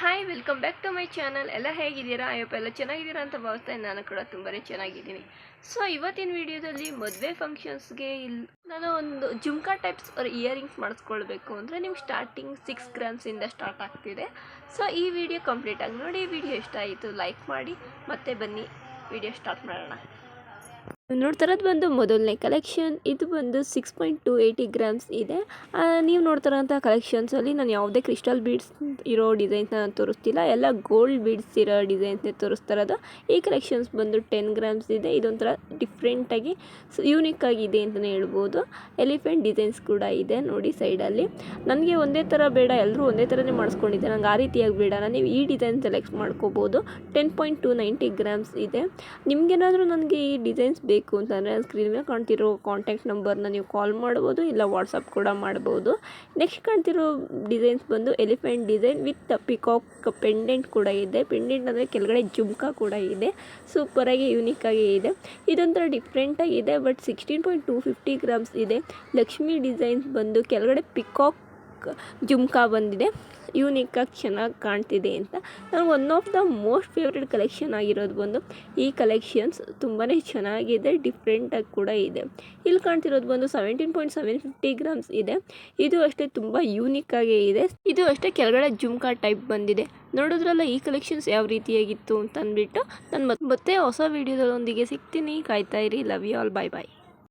Hi welcome back to my channel ಎಲ್ಲ ಹೇಗಿದ್ದೀರಾ? ಅಯ್ಯಪ್ಪ ಎಲ್ಲ ಚೆನ್ನಾಗಿದ್ದೀರಾ ಅಂತ ಭಾವಿಸ್ತಾ ನಾನು ಕೂಡ ತುಂಬಾ ಚೆನ್ನಾಗಿದ್ದೀನಿ. ಸೊ ಇವತ್ತಿನ ವಿಡಿಯೋದಲ್ಲಿ ಮದುವೆ ಫಂಕ್ಷನ್ಸ್ಗೆ ಇಲ್ಲಿ ನಾನು ಒಂದು ಜುಮ್ಕಾ ಟೈಪ್ಸ್ ಅವ್ರ ಇಯರಿಂಗ್ಸ್ ಮಾಡಿಸ್ಕೊಳ್ಬೇಕು ಅಂದರೆ ನಿಮ್ಗೆ ಸ್ಟಾರ್ಟಿಂಗ್ ಸಿಕ್ಸ್ ಗ್ರಾಮ್ಸಿಂದ ಸ್ಟಾರ್ಟ್ ಆಗ್ತಿದೆ. ಸೊ ಈ ವಿಡಿಯೋ ಕಂಪ್ಲೀಟಾಗಿ ನೋಡಿ. ಈ ವಿಡಿಯೋ ಇಷ್ಟ ಆಯಿತು ಲೈಕ್ ಮಾಡಿ. ಮತ್ತೆ ಬನ್ನಿ ವಿಡಿಯೋ ಸ್ಟಾರ್ಟ್ ಮಾಡೋಣ. ನೋಡ್ತಾ ಇರೋದು ಬಂದು ಮೊದಲನೇ ಕಲೆಕ್ಷನ್ ಇದು ಬಂದು six point two eighty grams ಇದೆ. ನೀವು ನೋಡ್ತಾ ಇರೋಂಥ ಕಲೆಕ್ಷನ್ಸಲ್ಲಿ ನಾನು ಯಾವುದೇ ಕ್ರಿಸ್ಟಲ್ ಬೀಡ್ಸ್ ಇರೋ ಡಿಸೈನ್ಸ್ನ ನಾನು ತೋರಿಸ್ತಿಲ್ಲ. ಎಲ್ಲ ಗೋಲ್ಡ್ ಬೀಡ್ಸ್ ಇರೋ ಡಿಸೈನ್ಸ್ನೇ ತೋರಿಸ್ತಾ ಇರೋದು ಈ ಕಲೆಕ್ಷನ್ಸ್ ಬಂದು ಟೆನ್ ಗ್ರಾಮ್ಸ್ ಇದೆ. ಇದೊಂಥರ ಡಿಫ್ರೆಂಟಾಗಿ ಯೂನಿಕ್ ಆಗಿದೆ ಅಂತಲೇ ಹೇಳ್ಬೋದು. ಎಲಿಫೆಂಟ್ ಡಿಸೈನ್ಸ್ ಕೂಡ ಇದೆ ನೋಡಿ ಸೈಡಲ್ಲಿ ನನಗೆ ಒಂದೇ ಥರ ಬೇಡ. ಎಲ್ಲರೂ ಒಂದೇ ಥರನೇ ಮಾಡಿಸ್ಕೊಂಡಿದ್ದೆ ನಂಗೆ ಆ ರೀತಿಯಾಗಿ ಬೇಡ. ನೀವು ಈ ಡಿಸೈನ್ ಸೆಲೆಕ್ಟ್ ಮಾಡ್ಕೋಬೋದು. Ten point two ninety grams ಇದೆ. ನಿಮಗೇನಾದರೂ ನನಗೆ ಈ ಡಿಸೈನ್ಸ್ ಬೇಕು ಅಂತಂದರೆ ಸ್ಕ್ರೀನ್ ಮೇಲೆ ಕಾಣ್ತಿರೋ ಕಾಂಟ್ಯಾಕ್ಟ್ ನಂಬರ್ನ ನೀವು ಕಾಲ್ ಮಾಡ್ಬೋದು, ಇಲ್ಲ ವಾಟ್ಸಪ್ ಕೂಡ ಮಾಡ್ಬೋದು. ನೆಕ್ಸ್ಟ್ ಕಾಣ್ತಿರೋ ಡಿಸೈನ್ಸ್ ಬಂದು elephant design with peacock pendant ಕೂಡ ಇದೆ. ಪೆಂಡೆಂಟ್ ಅಂದರೆ ಕೆಳಗಡೆ ಜುಮ್ಕಾ ಕೂಡ ಇದೆ. ಸೂಪರಾಗಿ ಯೂನಿಕ್ಕಾಗಿ ಇದೆ. ಇದೊಂಥರ ಡಿಫ್ರೆಂಟಾಗಿದೆ but sixteen point two fifty grams ಇದೆ. ಲಕ್ಷ್ಮಿ ಡಿಸೈನ್ಸ್ ಬಂದು ಕೆಳಗಡೆ ಪಿಕಾಕ್ ಜುಮ್ಕಾ ಬಂದಿದೆ. ಯೂನಿಕ್ಕಾಗಿ ಚೆನ್ನಾಗಿ ಕಾಣ್ತಿದೆ ಅಂತ. ನನಗೆ one of the most favourite collection ಆಗಿರೋದು ಬಂದು ಈ ಕಲೆಕ್ಷನ್ಸ್ ತುಂಬಾ ಚೆನ್ನಾಗಿದೆ ಡಿಫ್ರೆಂಟಾಗಿ ಕೂಡ ಇದೆ. ಇಲ್ಲಿ ಕಾಣ್ತಿರೋದು ಬಂದು seventeen point seven fifty grams ಇದೆ. ಇದು ಅಷ್ಟೇ ತುಂಬ ಯೂನಿಕ್ಕಾಗೇ ಇದೆ. ಇದು ಅಷ್ಟೇ ಕೆಳಗಡೆ ಜುಮ್ಕಾ ಟೈಪ್ ಬಂದಿದೆ. ನೋಡೋದ್ರಲ್ಲ ಈ ಕಲೆಕ್ಷನ್ಸ್ ಯಾವ ರೀತಿಯಾಗಿತ್ತು ಅಂತ ಅಂದ್ಬಿಟ್ಟು ನಾನು ಮತ್ತೆ ಹೊಸ ವೀಡಿಯೋದೊಂದಿಗೆ ಸಿಗ್ತೀನಿ. ಕಾಯ್ತಾ ಇರಿ. Love you all bye bye